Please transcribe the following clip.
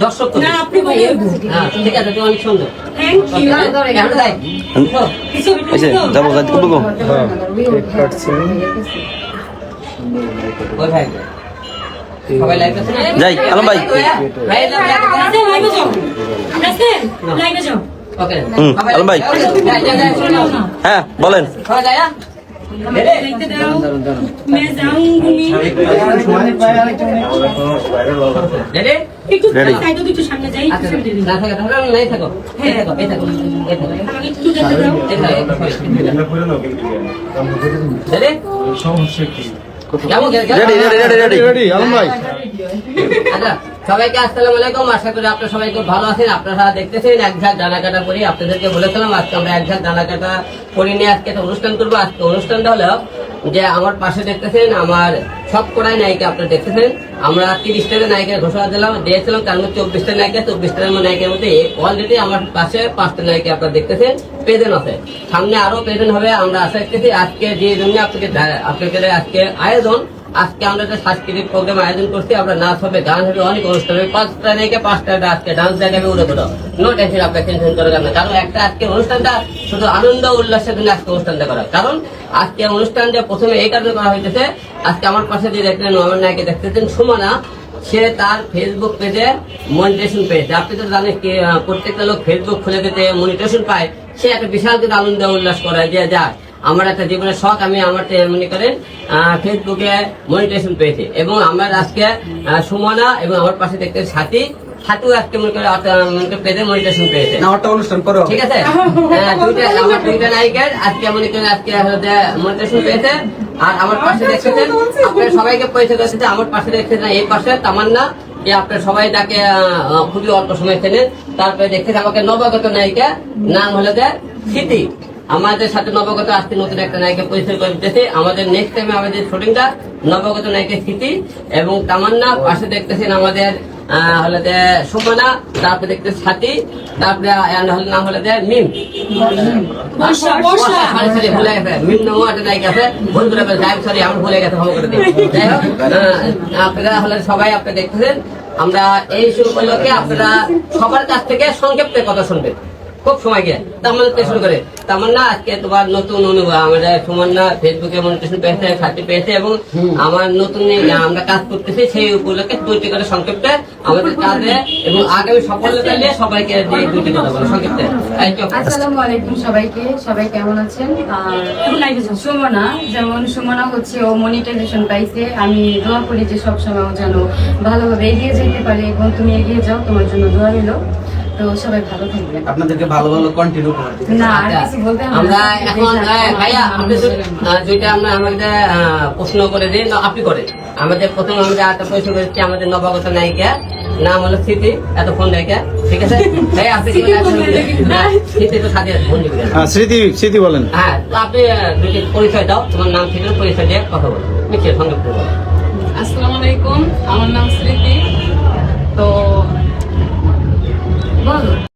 দর্শক অনেক সুন্দর কিছু যাব যাইতে করব যাই আলম ভাই। আলম ভাই। হ্যাঁ বলেন। সবাই যায় আচ্ছা, সবাইকে আলাইকুম। আশা করি সবাই খুব ভালো আপনারা দেখতেছেন এক ঝাঁক কাটা আপনাদেরকে বলেছিলাম আজকে আমরা একঝাক ডানা কাটা করিনি নিয়ে আজকে অনুষ্ঠান করব। আজকে অনুষ্ঠানটা হলো যে আমার পাশে দেখতেছেন, আমার সব কড়াই নায়িকা আপনারা দেখতেছেন। আমরা তিরিশটা নায়িকার ঘোষণা দিলাম, দিয়েছিলাম তার মধ্যে চব্বিশটা নায়িকা, চব্বিশটা নায়িকার মধ্যে অলরেডি আমার পাশে পাঁচটা নায়িকা আপনারা দেখতেছেন প্রেজেন্ট আছে। সামনে আরও প্রেজেন্ট হবে, আমরা আশা করতেছি আজকে যে জন্য আপনাকে আপনাদের আজকে আয়োজন আজকে আমরা একটা সাংস্কৃতিক প্রোগ্রাম আয়োজন করছি, আমরা নাচ হবে, গান হবে, অনেক অনুষ্ঠান হবে। পাঁচটা থেকে পাঁচটা আজকে ডান্স দেখাবে উড়ে উড়ে নো টেনশন আপনার টেনশন করে না। কারণ একটা আজকে অনুষ্ঠানটা শুধু আনন্দ উল্লাসের জন্য আজকে অনুষ্ঠানটা করা। কারণ আজকে অনুষ্ঠানটা প্রথমে এই কারণে করা হইতেছে, আজকে আমার পাশে যে দেখলেন আমার নায়কে দেখতেছেন সুমনা, সে তার ফেসবুক পেজে মনিটেশন পেয়েছে আপনি তো জানেন কি প্রত্যেকটা লোক ফেসবুক খুলে দিতে মনিটেশন পায়। সে একটা বিশাল কিন্তু আনন্দ উল্লাস করে যে যায় আমার একটা জীবনের শখ আমি আমার মনে করেন ফেসবুকে মনিটেশন পেয়েছি। এবং আমার আজকে সুমনা এবং আমার পাশে দেখতে সাথী। আজকে মনে করে পেজে মনিটেশন পেয়েছে অনুষ্ঠান করো। ঠিক আছে? হ্যাঁ, দুইটা আমার দুইটা নায়িকার আজকে মনে করেন আজকে মনিটেশন পেয়েছে। আর আমার পাশে দেখতেছেন আপনারা সবাইকে করতেছে আমার পাশে দেখতেছেন এই পাশে তামান্না যে আপনার সবাই তাকে আহ, খুবই অল্প সময় চেনেন। তারপরে দেখতেছে আমাকে নবাগত নায়িকা নাম হলো যে স্মৃতি আমাদের সাথে নবগত আজকে নতুন একটা নায়িকা পরিচয় করে দিতেছে। আমাদের নেক্সট টাইমে আমাদের শুটিংটা নবাগত নায়িকা স্মৃতি এবং তামান্না পাশে দেখতেছেন আমাদের হলো যে সুমনা তারপরে দেখতে সাথী তারপরে নাম হলো যে মিম। ভুলে গেছে। মিম নামও একটা নায়িকা আছে। করে সরি আমি ভুলে গেছে ক্ষমা করে আপনারা হলে সবাই আপনি দেখতেছেন। আমরা এই শুরু উপলক্ষে আপনারা সবার কাছ থেকে সংক্ষেপে কথা শুনবেন। খুব সময় গিয়ে। থেকে শুরু করে। তামান্না আজকে তোমার নতুন অনুভব। সুমন্না ফেসবুকে মনিটেশন পেয়েছে সাথী পেয়েছে এবং আমার নতুন আমরা কাজ করতেছি সেই উপলক্ষে দুইটি করে আমাদের কাজে এবং আগামী সফলতা নিয়ে সবাইকে দিয়ে দুইটি কথা বলো আসসালামু আলাইকুম সবাইকে। সবাই কেমন আছেন? আর সুমনা যেমন সুমনা হচ্ছে ও মনিটাইজেশন পাইছে। আমি দোয়া করি যে সবসময় ও যেন ভালোভাবে এগিয়ে যেতে পারে। এবং তুমি এগিয়ে যাও তোমার জন্য দোয়া রইল। তো সবাই ভালো থাকবেন আপনাদেরকে ভালো ভালো কন্টিনিউ করার না কিছু বলতে আমরা এখন ভাইয়া আপনি তো, যেটা আমরা আমাদের প্রশ্ন করে দিই না, আপনি করে আমাদের প্রথম আমরা একটা প্রশ্ন করেছি আমাদের নবাগত নায়িকা নাম হলো স্মৃতি এত ফোন দেখে ঠিক আছে? ভাই আপনি হ্যাঁ, স্মৃতি তো সাথে হ্যাঁ স্মৃতি স্মৃতি বলেন। হ্যাঁ তো আপনি পরিচয় দাও তোমার নাম থেকে পরিচয় দিয়ে কথা বলো। মিষ্টির সঙ্গে। আসসালামু আলাইকুম আমার নাম স্মৃতি। তো বলো